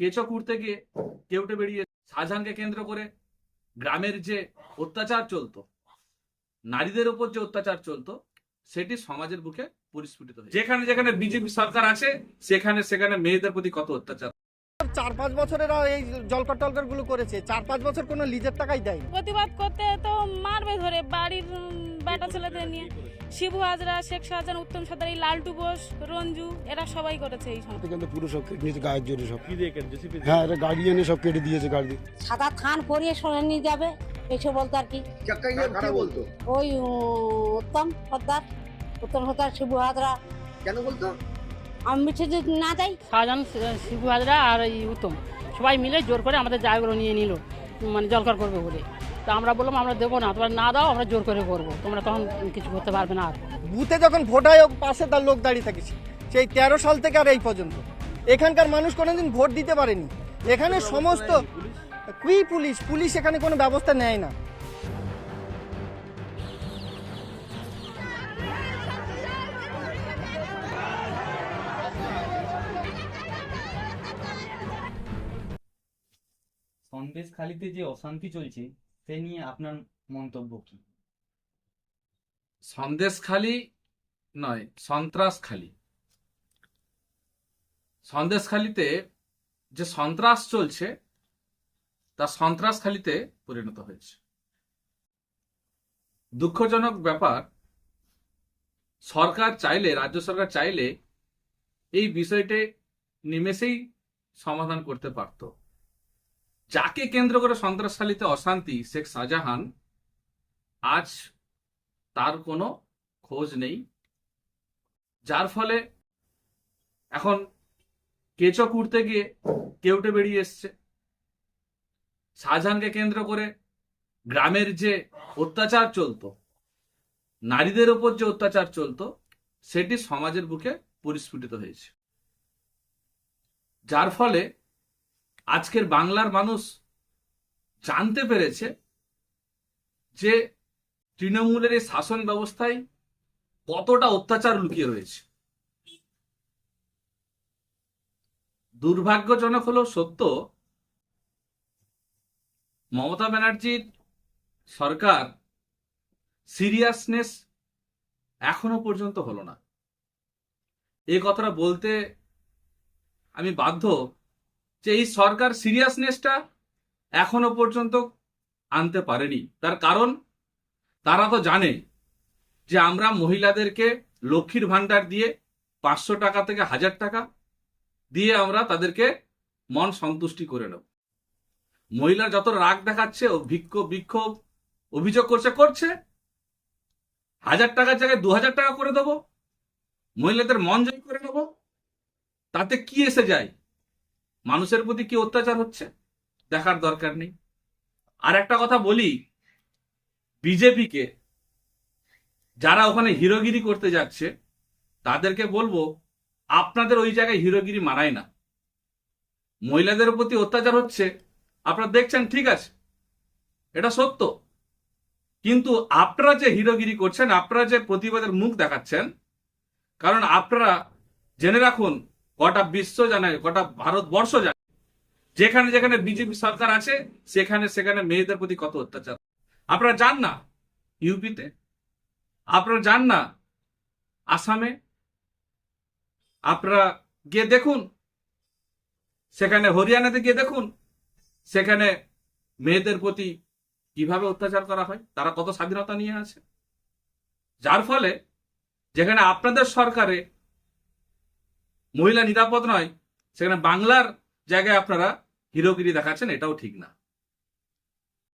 কেঁচো কুড়তে গিয়ে কেউটে বেরিয়ে শাহজাহানকে কেন্দ্র করে গ্রামের যে অত্যাচার চলতো, নারীদের উপর যে অত্যাচার চলতো, সেটি সমাজের বুকে পরিস্ফুটিত যেখানে যেখানে বিজেপি সরকার আছে, সেখানে সেখানে মেয়েদের প্রতি কত অত্যাচার চার পাঁচ বছরের এই জলকর টলকরগুলো করেছে। চার পাঁচ বছর কোনো লিজের টাকাই দেয় প্রতিবাদ করতে তো মারবে ধরে বাড়ির বেটা ছেলেদের নিয়ে। শিবু হাজরা শেখ শাহজাহান উত্তম সর্দার এই লালটু বোস রঞ্জু এরা সবাই করেছে এই সময় কিন্তু পুরো সব কেটে নিয়েছে গায়ের জোরে সব কি দিয়ে হ্যাঁ এটা গাড়ি এনে সব কেটে দিয়েছে গাড়ি সাদা থান পরিয়ে সরে নিয়ে যাবে এসে বলতো আর কি। বলতো? ওই উত্তম সর্দার উত্তম সর্দার শিবু হাজরা। কেন বলতো? আমি যদি না যাই। শাহজাহান শিবু হাজরা আর এই উত্তম। সবাই মিলে জোর করে আমাদের জায়গাগুলো নিয়ে নিল মানে জলকর করবে বলে। তো আমরা বললাম আমরা দেবো না তোমরা না দাও আমরা জোর করে করব। তোমরা তখন কিছু করতে পারবে না আর। বুথে যখন ভোট হয় পাশে তার লোক দাঁড়িয়ে থাকিস সেই তেরো সাল থেকে আর এই পর্যন্ত। এখানকার মানুষ কোনোদিন ভোট দিতে পারেনি। এখানে সমস্ত কি পুলিশ পুলিশ এখানে কোনো ব্যবস্থা নেয় না। সন্দেশখালিতে যে অশান্তি চলছে, সে নিয়ে আপনার মন্তব্য কি? সন্দেশখালি নয়, সন্ত্রাসখালি। সন্দেশখালিতে যে সন্ত্রাস চলছে, তা সন্ত্রাসখালিতে পরিণত হয়েছে। দুঃখজনক ব্যাপার, সরকার চাইলে, রাজ্য সরকার চাইলে এই বিষয়টি নিমেষেই সমাধান করতে পারত। যাকে কেন্দ্র করে সন্ত্রাসখালিতে অশান্তি শেখ শাহজাহান, আজ তার কোনো খোঁজ নেই। যার ফলে এখন কেঁচো কুড়তে গিয়ে কেউটে বেরিয়ে এসছে। শাহজাহানকে কেন্দ্র করে গ্রামের যে অত্যাচার চলতো, নারীদের উপর যে অত্যাচার চলতো, সেটি সমাজের বুকে পরিস্ফুটিত হয়েছে। যার ফলে আজকের বাংলার মানুষ জানতে পেরেছে যে তৃণমূলের এই শাসন ব্যবস্থায় কতটা অত্যাচার লুকিয়ে রয়েছে। দুর্ভাগ্যজনক হলো সত্য, মমতা ব্যানার্জির সরকার সিরিয়াসনেস এখনও পর্যন্ত হলো না। এই কথাটা বলতে আমি বাধ্য যে এই সরকার সিরিয়াসনেসটা এখনও পর্যন্ত আনতে পারেনি। তার কারণ, তারা তো জানে যে আমরা মহিলাদেরকে লক্ষ্মীর ভান্ডার দিয়ে পাঁচশো টাকা থেকে হাজার টাকা দিয়ে আমরা তাদেরকে মন সন্তুষ্টি করে নেব। মহিলা যত রাগ দেখাচ্ছে, ও বিক্ষোভ বিক্ষোভ অভিযোগ করছে করছে, হাজার টাকার জায়গায় দু হাজার টাকা করে দেবো, মহিলাদের মন জয় করে নেব, তাতে কি এসে যায়? মানুষের প্রতি কি অত্যাচার হচ্ছে? দেখার দরকার নেই। আর একটা কথা বলি, বিজেপিকে যারা ওখানে হিরোগিরি করতে যাচ্ছে, তাদেরকে বলব, আপনাদের ওই জায়গায় হিরোগিরি মানায় না। মহিলাদের প্রতি অত্যাচার হচ্ছে, আপনারা দেখছেন, ঠিক আছে, এটা সত্য। কিন্তু আপনারা যে হিরোগিরি করছেন, আপনারা যে প্রতিবাদের মুখ দেখাচ্ছেন, কারণ আপনারা জেনে রাখুন কটা বিশ্ব জানে, গোটা ভারতবর্ষ জানে। যেখানে যেখানে বিজেপি সরকার আছে, সেখানে সেখানে মেয়েদের প্রতি কত অত্যাচার। আপনারা যান না ইউপিতে, আপনারা যান না আসামে। আপনারা গিয়ে দেখুন, সেখানে হরিয়ানাতে গিয়ে দেখুন, সেখানে মেয়েদের প্রতি কীভাবে অত্যাচার করা হয়, তারা কত স্বাধীনতা নিয়ে আছে। যার ফলে যেখানে আপনাদের সরকারে মহিলা নিরাপদ নয় সেখানে বাংলার জায়গায় আপনারা হিরোগিরি দেখাচ্ছেন এটাও ঠিক না।